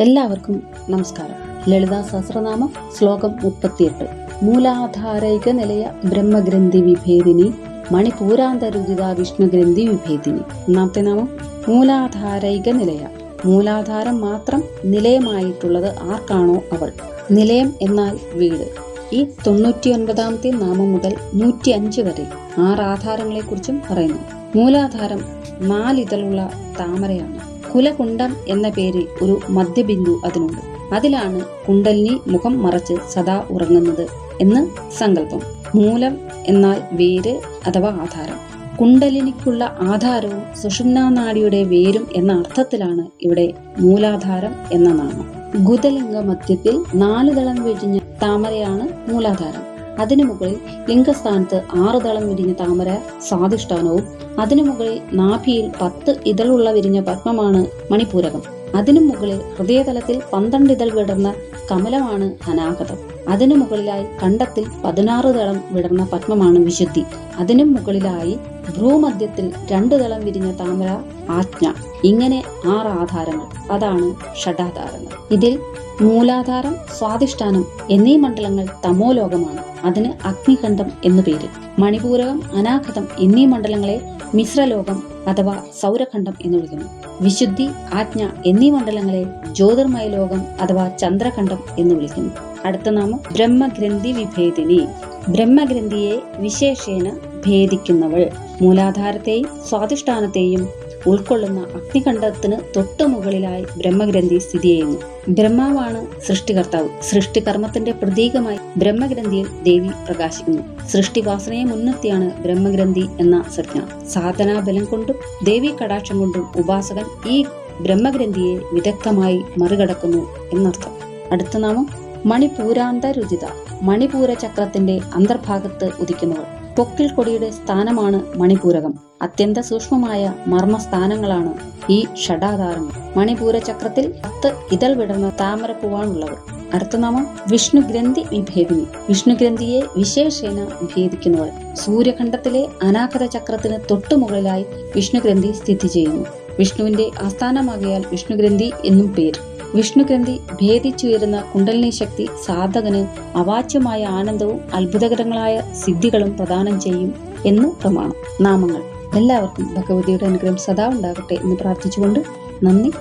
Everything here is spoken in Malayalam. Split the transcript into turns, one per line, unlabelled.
എല്ലാവർക്കും നമസ്കാരം. ലളിതാ സഹസ്രനാമം ശ്ലോകം മുപ്പത്തിയെട്ട്. മൂലാധാരൈക നിലയ ബ്രഹ്മഗ്രന്ഥി വിഭേദിനി മണിപൂരാന്തരുചിത വിഷ്ണുഗ്രന്ഥി വിഭേദിനി. ഒന്നാമത്തെ നാമം മൂലാധാരൈക നിലയ. മൂലാധാരം മാത്രം നിലയമായിട്ടുള്ളത് ആർക്കാണോ അവൾ? നിലയം എന്നാൽ വീട്. ഈ തൊണ്ണൂറ്റി ഒൻപതാമത്തെ നാമം മുതൽ നൂറ്റി അഞ്ച് വരെ ആറ് ആധാരങ്ങളെക്കുറിച്ചും പറയുന്നു. മൂലാധാരം നാലിതളുള്ള താമരയാണ്. കുലകുണ്ടം എന്ന പേരിൽ ഒരു മധ്യബിന്ദു അതിനുണ്ട്. അതിലാണ് കുണ്ടലിനി മുഖം മറച്ച് സദാ ഉറങ്ങുന്നത് എന്ന് സങ്കല്പം. മൂലം എന്നാൽ വേര് അഥവാ ആധാരം. കുണ്ടലിനിക്കുള്ള ആധാരവും സുഷുമ്നാ നാഡിയുടെ വേരും എന്ന അർത്ഥത്തിലാണ് ഇവിടെ മൂലാധാരം എന്ന നാമം. ഗുദലിംഗ മധ്യത്തിൽ നാല് ദളം വിരിഞ്ഞ താമരയാണ് മൂലാധാരം. അതിനു മുകളിൽ ലിംഗസ്ഥാനത്ത് ആറ് ദളം വിരിഞ്ഞ താമര സ്വാധിഷ്ഠാനവും അതിനു മുകളിൽ നാഭിയിൽ പത്ത് ഇതളുള്ള വിരിഞ്ഞ പത്മമാണ് മണിപൂരകം. അതിനു മുകളിൽ ഹൃദയതലത്തിൽ പന്ത്രണ്ട് ഇതൾ വിടർന്ന കമലമാണ് അനാഗതം. അതിനു മുകളിലായി കണ്ടത്തിൽ പതിനാറ് തളം വിടർന്ന പത്മമാണ് വിശുദ്ധി. അതിനു മുകളിലായി ഭ്രൂമധ്യത്തിൽ രണ്ടു തളം വിരിഞ്ഞ താമര ആജ്ഞ. ഇങ്ങനെ ആറ് ആധാരങ്ങൾ. അതാണ് ഷഡാധാരങ്ങൾ. ഇതിൽ മൂലാധാരം സ്വാധിഷ്ഠാനം എന്നീ മണ്ഡലങ്ങൾ തമോലോകമാണ്. അതിന് അഗ്നികണ്ഠം എന്നു പേര് മണിപൂരകം അനാഘതം എന്നീ മണ്ഡലങ്ങളെ മിശ്രലോകം അഥവാ സൗരഖണ്ഡം എന്ന് വിളിക്കുന്നു. വിശുദ്ധി ആജ്ഞ എന്നീ മണ്ഡലങ്ങളെ ജ്യോതിർമയ ലോകം അഥവാ ചന്ദ്രഖണ്ഡം എന്ന് വിളിക്കുന്നു. അടുത്ത നാമം ബ്രഹ്മഗ്രന്ഥി വിഭേദിനി. ബ്രഹ്മഗ്രന്ഥിയെ വിശേഷേന ഭേദിക്കുന്നവൾ. മൂലാധാരത്തെയും സ്വാധിഷ്ഠാനത്തെയും ഉൾക്കൊള്ളുന്ന അഗ്നികണ്ഠത്തിന് തൊട്ടു മുകളിലായി ബ്രഹ്മഗ്രന്ഥി സ്ഥിതി ചെയ്യുന്നു. ബ്രഹ്മാവാണ് സൃഷ്ടികർത്താവ്. സൃഷ്ടികർമ്മത്തിന്റെ പ്രതീകമായി ബ്രഹ്മഗ്രന്ഥിയിൽ ദേവി പ്രകാശിക്കുന്നു. സൃഷ്ടിവാസനയെ മുൻനിർത്തിയാണ് ബ്രഹ്മഗ്രന്ഥി എന്ന സംജ്ഞ. സാധനാബലം കൊണ്ടും ദേവി കടാക്ഷം കൊണ്ടും ഉപാസകൻ ഈ ബ്രഹ്മഗ്രന്ഥിയെ വിദഗ്ധമായി മറികടക്കുന്നു എന്നർത്ഥം. അടുത്ത നാമം മണിപൂരാന്തരുചിത മണിപൂര ചക്രത്തിന്റെ അന്തർഭാഗത്ത് ഉദിക്കുന്നവൾ പൊക്കിൽ കൊടിയുടെ സ്ഥാനമാണ് മണിപൂരകം. അത്യന്ത സൂക്ഷ്മമായ മർമ്മസ്ഥാനങ്ങളാണ് ഈ ഷഡാധാരങ്ങൾ മണിപൂര ചക്രത്തിൽ പത്ത് ഇതൾ വിടർന്ന താമരപ്പൂവാണുള്ളവർ അടുത്ത നാമം വിഷ്ണു ഗ്രന്ഥി വിഭേദിനി. വിഷ്ണുഗ്രന്ഥിയെ വിശേഷേന വിഭേദിക്കുന്നവൾ സൂര്യഖണ്ഡത്തിലെ അനാഗത ചക്രത്തിന് തൊട്ടുമുകളിലായി വിഷ്ണുഗ്രന്ഥി സ്ഥിതി ചെയ്യുന്നു. വിഷ്ണുവിന്റെ ആസ്ഥാനമാകിയാൽ വിഷ്ണുഗ്രന്ഥി എന്നും പേര്. വിഷ്ണുഗ്രന്ഥി ഭേദിച്ചുയരുന്ന കുണ്ടലിനി ശക്തി സാധകന് അവാച്യമായ ആനന്ദവും അത്ഭുതകരങ്ങളായ സിദ്ധികളും പ്രദാനം ചെയ്യും എന്ന് പ്രമാണം. നാമങ്ങൾ. എല്ലാവർക്കും ഭഗവതിയുടെ അനുഗ്രഹം സദാ ഉണ്ടാകട്ടെ എന്ന് പ്രാർത്ഥിച്ചുകൊണ്ട് നന്ദി